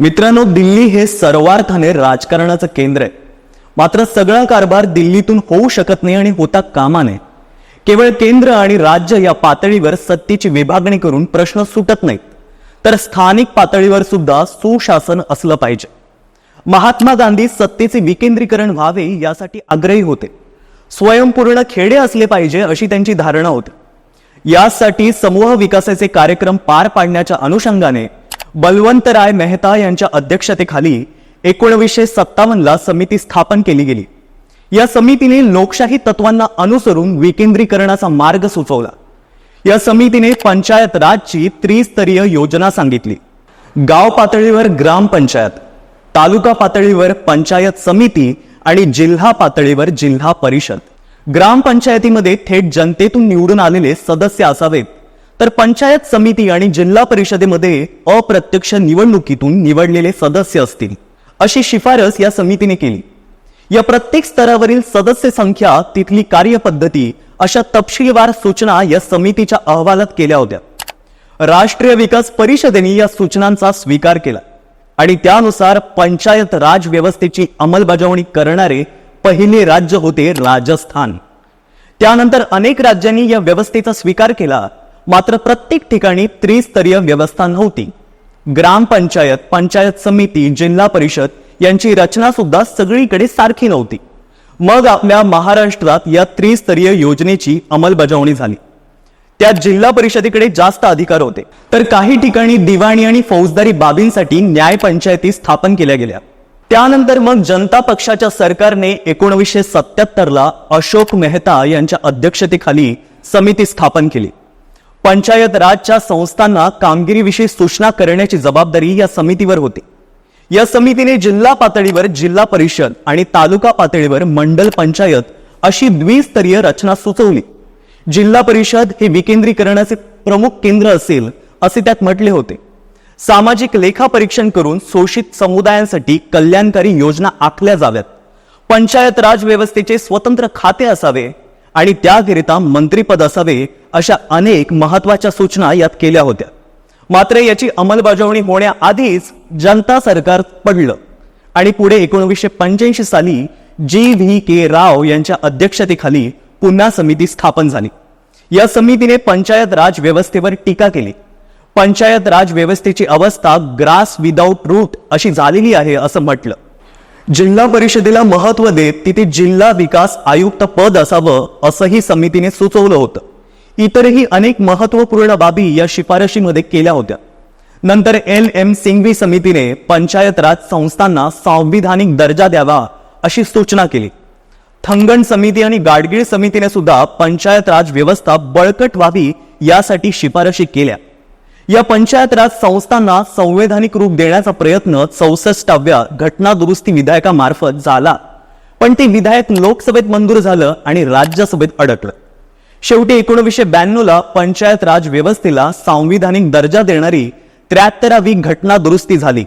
मित्रांनो दिल्ली हे सर्वार्थाने राजकारणाचं केंद्र आहे. मात्र सगळा कारभार दिल्लीतून होऊ शकत नाही आणि होता कामा नये केवळ केंद्र आणि राज्य या पातळीवर सत्तेची विभागणी करून प्रश्न सुटत नाहीत. तर स्थानिक पातळीवर सुद्धा सुशासन असलं पाहिजे. महात्मा गांधी सत्तेचे विकेंद्रीकरण व्हावे यासाठी आग्रही होते. स्वयंपूर्ण खेडे असले पाहिजे अशी त्यांची धारणा होती. यासाठी समूह विकासाचे कार्यक्रम पार पाडण्याच्या अनुषंगाने बलवंतराय मेहता यांच्या अध्यक्षतेखाली एकोणवीसशे सत्तावन्नला समिती स्थापन केली गेली. या समितीने लोकशाही तत्वांना अनुसरून विकेंद्रीकरणाचा मार्ग सुचवला. या समितीने पंचायत राजची त्रिस्तरीय योजना सांगितली. गाव पातळीवर ग्रामपंचायत तालुका पातळीवर पंचायत समिती आणि जिल्हा पातळीवर जिल्हा परिषद. ग्रामपंचायतीमध्ये थेट जनतेतून निवडून आलेले सदस्य असावेत. तर पंचायत समिती आणि जिल्हा परिषदेमध्ये अप्रत्यक्ष निवडणुकीतून निवडलेले सदस्य असतील. अशी शिफारस या समितीने केली. या प्रत्येक स्तरावरील सदस्य संख्या तिथली कार्यपद्धती अशा तपशीलवार सूचना या समितीच्या अहवालात केल्या होत्या. राष्ट्रीय विकास परिषदेने या सूचनांचा स्वीकार केला आणि त्यानुसार पंचायत राज व्यवस्थेची अंमलबजावणी करणारे पहिले राज्य होते राजस्थान. त्यानंतर अनेक राज्यांनी या व्यवस्थेचा स्वीकार केला मात्र प्रत्येक ठिकाणी त्रिस्तरीय व्यवस्था नव्हती. ग्रामपंचायत पंचायत समिती जिल्हा परिषद यांची रचना सुद्धा सगळीकडे सारखी नव्हती. मग आपल्या महाराष्ट्रात या त्रिस्तरीय योजनेची अंमलबजावणी झाली. त्यात जिल्हा परिषदेकडे जास्त अधिकार होते. तर काही ठिकाणी दिवाणी आणि फौजदारी बाबींसाठी न्याय पंचायती स्थापन केल्या गेल्या. त्यानंतर मग जनता पक्षाच्या सरकारने एकोणवीसशे सत्याहत्तरला अशोक मेहता यांच्या अध्यक्षतेखाली समिती स्थापन केली. पंचायत राजच्या संस्थांना कामगिरीविषयी सूचना करण्याची जबाबदारी या समितीवर होती. या समितीने जिल्हा पातळीवर जिल्हा परिषद आणि तालुका पातळीवर मंडल पंचायत अशी द्विस्तरीय रचना सुचवली. जिल्हा परिषद हे विकेंद्रीकरणाचे प्रमुख केंद्र असेल असे त्यात म्हटले होते. सामाजिक लेखा परीक्षण करून शोषित समुदायांसाठी कल्याणकारी योजना आखल्या जाव्यात. पंचायत राज व्यवस्थेचे स्वतंत्र खाते असावे आणि त्याकरिता मंत्रीपद असावे अशा अनेक महत्त्वाच्या सूचना यात केल्या होत्या. मात्र याची अंमलबजावणी होण्याआधीच जनता सरकार पडलं. आणि पुढे एकोणवीसशे पंच्याऐंशी साली जी व्ही के राव यांच्या अध्यक्षतेखाली पुन्हा समिती स्थापन झाली. या समितीने पंचायत राज व्यवस्थेवर टीका केली. पंचायत राज व्यवस्थेची अवस्था ग्रास विदाऊट रूट अशी झालेली आहे असं म्हटलं. जिल्हा परिषदेला महत्त्व देत तिथे जिल्हा विकास आयुक्त पद असावं असंही समितीने सुचवलं होतं. इतरही अनेक महत्त्वपूर्ण बाबी या शिफारशीमध्ये केल्या होत्या. नंतर एल एम सिंघवी समितीने पंचायत राज संस्थांना संविधानिक दर्जा द्यावा अशी सूचना केली. थंगण समिती आणि गाडगीळ समितीने सुद्धा पंचायत राज व्यवस्था बळकट व्हावी यासाठी शिफारशी केल्या. या पंचायत राज संस्थांना संवैधानिक रूप देण्याचा प्रयत्न चौसष्टाव्या घटना दुरुस्ती विधेयकामार्फत झाला. पण ते विधेयक लोकसभेत मंजूर झालं आणि राज्यसभेत अडकलं. शेवटी एकोणीसशे ब्याण्णवला पंचायत राज व्यवस्थेला सांविधानिक दर्जा देणारी त्र्याहत्तरावी घटना दुरुस्ती झाली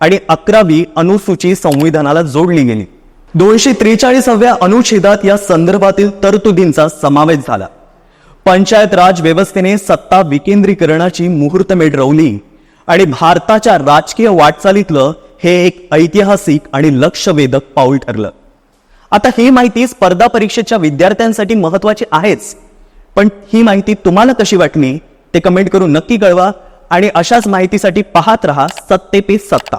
आणि अकरावी अनुसूची संविधानाला जोडली गेली. दोनशे त्रेचाळीसाव्या अनुच्छेदात या संदर्भातील तरतुदींचा समावेश झाला. पंचायत राज व्यवस्थेने सत्ता विकेंद्रीकरणाची मुहूर्तमेढ रवली आणि भारताच्या राजकीय वाटचालीतलं हे एक ऐतिहासिक आणि लक्षवेधक पाऊल ठरलं. आता ही माहिती स्पर्धा परीक्षेच्या विद्यार्थ्यांसाठी महत्वाची आहेच पण ही माहिती तुम्हाला कशी वाटली ते कमेंट करून नक्की कळवा आणि अशाच माहितीसाठी पाहत रहा सत्ते पे सत्ता.